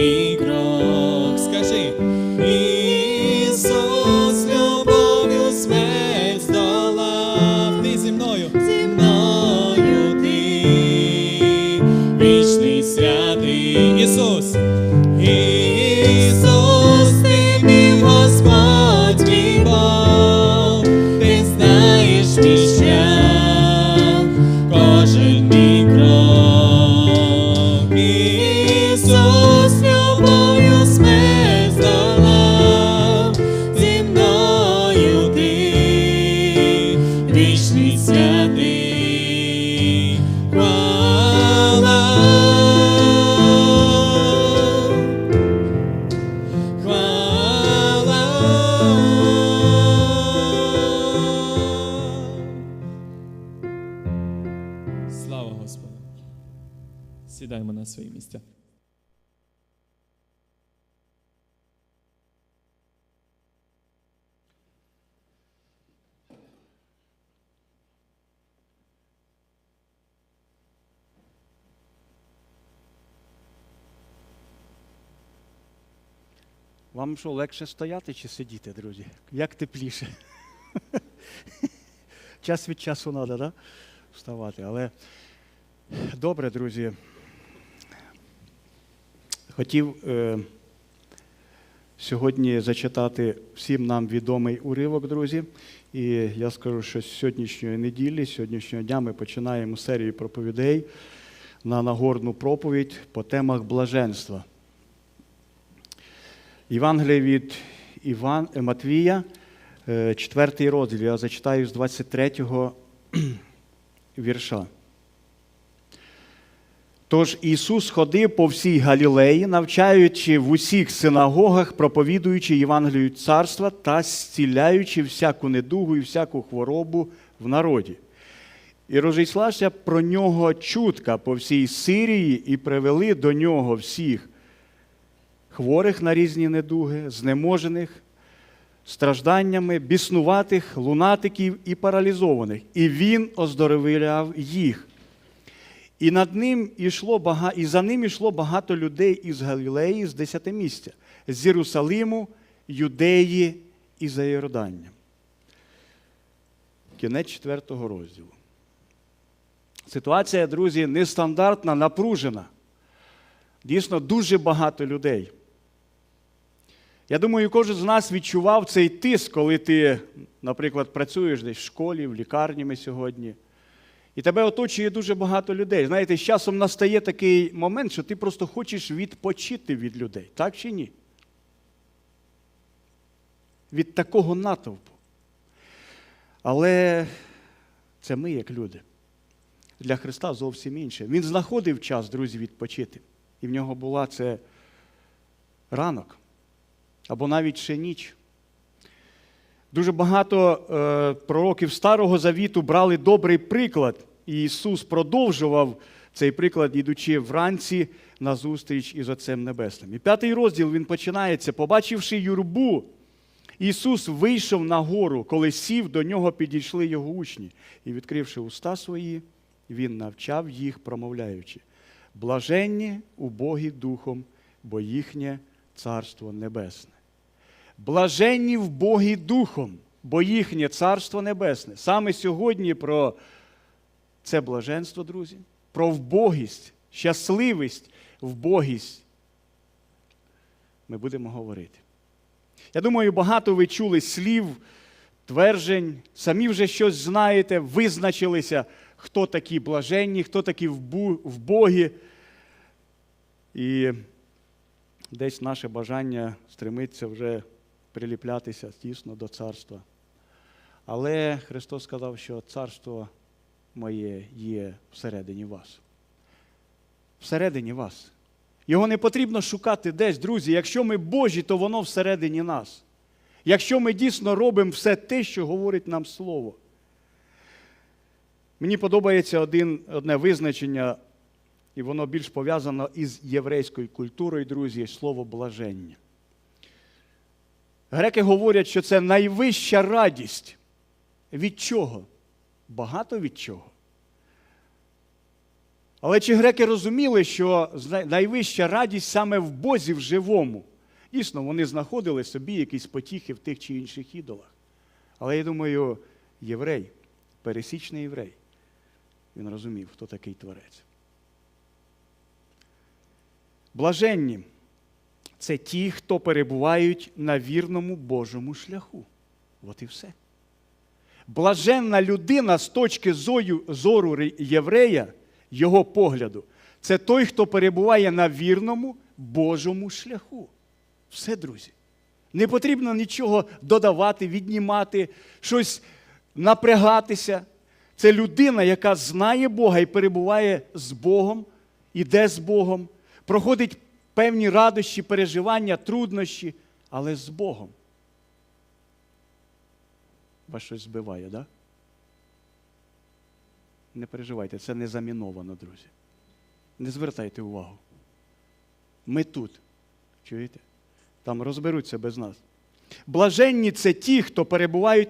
мій крок, смерть здолав ти зі ти, вічний святий Ісус. Ісус. На свої місця. Вам що, легше стояти чи сидіти, друзі? Як тепліше? Час від часу треба, да? Вставати. Але добре, друзі. Хотів е, сьогодні зачитати всім нам відомий уривок, друзі. І я скажу, що з сьогоднішньої неділі, з сьогоднішнього дня ми починаємо серію проповідей на Нагорну проповідь по темах блаженства. Євангеліє від Іван, е, Матвія, е, четвертий розділ. Я зачитаю з 23-го вірша. Тож Ісус ходив по всій Галілеї, навчаючи в усіх синагогах, проповідуючи Євангелію царства та зціляючи всяку недугу і всяку хворобу в народі. І розійшлася про нього чутка по всій Сирії, і привели до нього всіх хворих на різні недуги, знеможених, стражданнями, біснуватих, лунатиків і паралізованих. І він оздоровляв їх. І над ним ішло бага... і за ним ішло багато людей із Галілеї, з десятимістя, з Єрусалиму, Юдеї і за Йорданням. Кінець четвертого розділу. Ситуація, друзі, нестандартна, напружена. Дійсно, дуже багато людей. Я думаю, кожен з нас відчував цей тиск, коли ти, наприклад, працюєш десь в школі, в лікарні ми сьогодні. І тебе оточує дуже багато людей. Знаєте, з часом настає такий момент, що ти просто хочеш відпочити від людей. Так чи ні? Від такого натовпу. Але це ми, як люди. Для Христа зовсім інше. Він знаходив час, друзі, відпочити. І в нього була це ранок або навіть ще ніч. Дуже багато е, пророків Старого Завіту брали добрий приклад, Ісус продовжував цей приклад, ідучи вранці на зустріч із Отцем Небесним. І п'ятий розділ він починається, побачивши юрбу, Ісус вийшов на гору, коли сів, до нього підійшли його учні, і, відкривши уста свої, він навчав їх, промовляючи: блаженні убогі духом, бо їхнє царство небесне. Блаженні в Богі духом, бо їхнє царство небесне. Саме сьогодні про це блаженство, друзі, про вбогість, щасливість, вбогість ми будемо говорити. Я думаю, багато ви чули слів, тверджень, самі вже щось знаєте, визначилися, хто такі блаженні, хто такі вбогі. І десь наше бажання стремиться вже приліплятися тісно до царства. Але Христос сказав, що царство моє є всередині вас. Всередині вас. Його не потрібно шукати десь, друзі. Якщо ми Божі, то воно всередині нас. Якщо ми дійсно робимо все те, що говорить нам Слово. Мені подобається один, одне визначення, і воно більш пов'язано із єврейською культурою, друзі, слово блаження. Греки говорять, що це найвища радість. Від чого? Багато від чого. Але чи греки розуміли, що найвища радість саме в Бозі в живому? Дійсно, вони знаходили собі якісь потіхи в тих чи інших ідолах. Але я думаю, єврей, пересічний єврей, він розумів, хто такий творець. Блаженні це ті, хто перебувають на вірному Божому шляху. От і все. Блаженна людина з точки зору єврея, його погляду, це той, хто перебуває на вірному Божому шляху. Все, друзі. Не потрібно нічого додавати, віднімати, щось напрягатися. Це людина, яка знає Бога і перебуває з Богом, іде з Богом, проходить певні радощі, переживання, труднощі, але з Богом. Вас щось збиває, так? Да? Не переживайте, це не заміновано, друзі. Не звертайте увагу. Ми тут. Чуєте? Там розберуться без нас. Блаженні це ті, хто перебувають